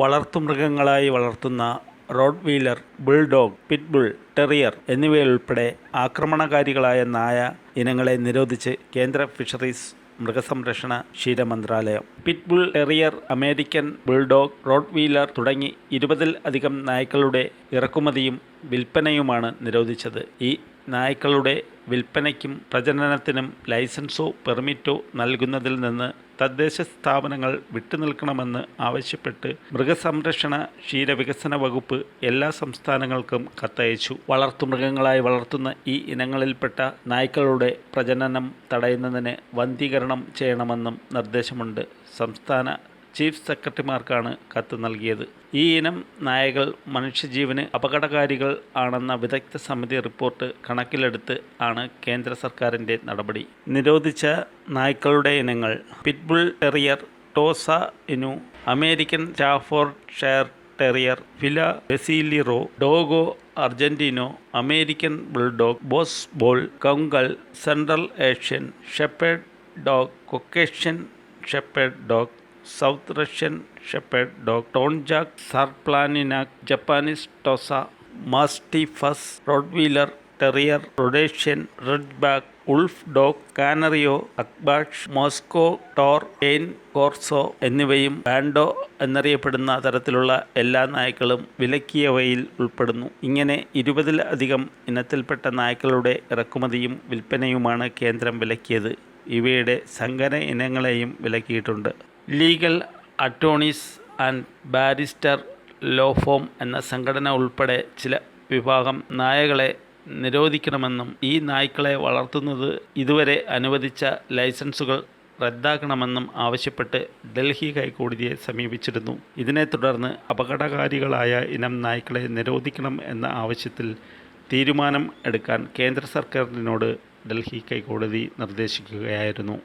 വളർത്തുമൃഗങ്ങളായി വളർത്തുന്ന Rottweiler bulldog pit bull terrier എന്നിവയുൾപ്പെടെ ആക്രമണകാരികളായ നായ ഇനങ്ങളെ നിരോധിച്ച് കേന്ദ്ര ഫിഷറീസ് മൃഗസംരക്ഷണ ക്ഷീര മന്ത്രാലയം pit bull terrier American bulldog Rottweiler തുടങ്ങി ഇരുപതിൽ അധികം നായ്ക്കളുടെ ഇറക്കുമതിയും വിൽപ്പനയുമാണ് നിരോധിച്ചത്. ഈ നായ്ക്കളുടെ വിൽപ്പനയ്ക്കും പ്രജനനത്തിനും ലൈസൻസോ പെർമിറ്റോ നൽകുന്നതിൽ നിന്ന് തദ്ദേശ സ്ഥാപനങ്ങൾ വിട്ടുനിൽക്കണമെന്ന് ആവശ്യപ്പെട്ട് മൃഗസംരക്ഷണ ക്ഷീരവികസന വകുപ്പ് എല്ലാ സംസ്ഥാനങ്ങൾക്കും കത്തയച്ചു. വളർത്തുമൃഗങ്ങളായി വളർത്തുന്ന ഈ ഇനങ്ങളിൽപ്പെട്ട നായ്ക്കളുടെ പ്രജനനം തടയുന്നതിന് വന്ധീകരണം ചെയ്യണമെന്നും നിർദ്ദേശമുണ്ട്. സംസ്ഥാന ചീഫ് സെക്രട്ടറിമാർക്കാണ് കത്ത് നൽകിയത്. ഈ ഇനം നായകൾ മനുഷ്യജീവന് അപകടകാരികൾ ആണെന്ന വിദഗ്ധ സമിതി റിപ്പോർട്ട് കണക്കിലെടുത്ത് ആണ് കേന്ദ്ര സർക്കാരിന്റെ നടപടി. നിരോധിച്ച നായ്ക്കളുടെ ഇനങ്ങൾ pit bull terrier Tosa Inu American Staffordshire terrier Fila Brasileiro Dogo Argentino American bulldog Boerboel Kangal Central Asian shepherd dog Caucasian shepherd dog South Russian shepherd dog Tornjak Sarplaninac Japanese Tosa mastiffs Rottweiler terrier Rhodesian ridgeback wolf dog Canario Akbash Moscow Tor എയിൻ Corso എന്നിവയും ബാൻഡോ എന്നറിയപ്പെടുന്ന തരത്തിലുള്ള എല്ലാ നായ്ക്കളും വിലക്കിയവയിൽ ഉൾപ്പെടുന്നു. ഇങ്ങനെ ഇരുപതിലധികം ഇനത്തിൽപ്പെട്ട നായ്ക്കളുടെ ഇറക്കുമതിയും വിൽപ്പനയുമാണ് കേന്ദ്രം വിലക്കിയത്. ഇവയുടെ സങ്കര ഇനങ്ങളെയും വിലക്കിയിട്ടുണ്ട്. Legal attorneys and barrister law firm എന്ന സംഘടന ഉൾപ്പെടെ ചില വിഭാഗം നായകളെ നിരോധിക്കണമെന്നും ഈ നായ്ക്കളെ വളർത്തുന്നത് ഇതുവരെ അനുവദിച്ച ലൈസൻസുകൾ റദ്ദാക്കണമെന്നും ആവശ്യപ്പെട്ട് ഡൽഹി ഹൈക്കോടതിയെ സമീപിച്ചിരുന്നു. ഇതിനെ തുടർന്ന് അപകടകാരികളായ ഇനം നായ്ക്കളെ നിരോധിക്കണം എന്ന ആവശ്യത്തിൽ തീരുമാനം എടുക്കാൻ കേന്ദ്ര സർക്കാരിനോട് ഡൽഹി ഹൈക്കോടതി നിർദ്ദേശിക്കുകയായിരുന്നു.